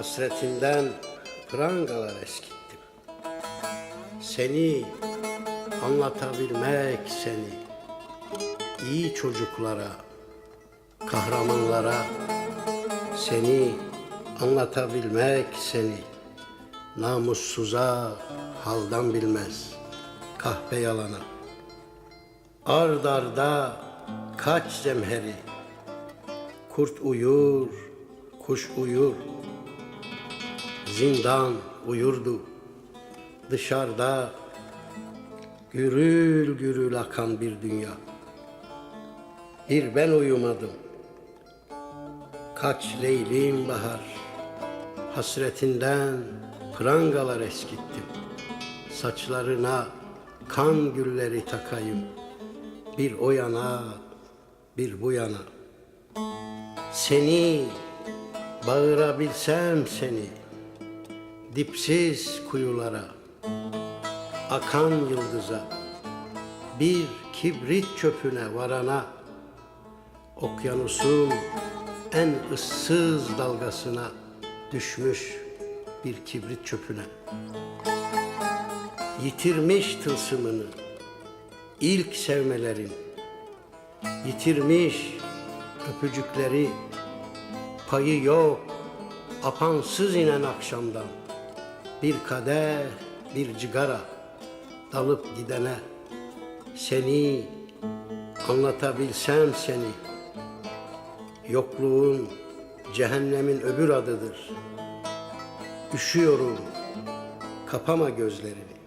Hasretinden prangalar eskittim. Seni anlatabilmek seni iyi çocuklara, kahramanlara seni anlatabilmek seni namussuza haldan bilmez kahpe yalana. Ard arda kaç zemheri Kurt uyur, kuş uyur Zindan uyurdu. Dışarıda gürül gürül akan bir dünya. Bir ben uyumadım. Kaç leylim bahar. Hasretinden prangalar eskittim. Saçlarına kan gülleri takayım. Bir o yana bir bu yana. Seni bağırabilsem seni Dipsiz kuyulara Akan yıldıza Bir kibrit çöpüne varana Okyanusun en ıssız dalgasına Düşmüş bir kibrit çöpüne. Yitirmiş tılsımını ilk sevmelerin Yitirmiş öpücükleri Payı yok apansız inen akşamdan Bir kadeh bir cigara dalıp gidene Seni anlatabilsem seni. Yokluğun cehennemin öbür adıdır. Üşüyorum kapama gözlerini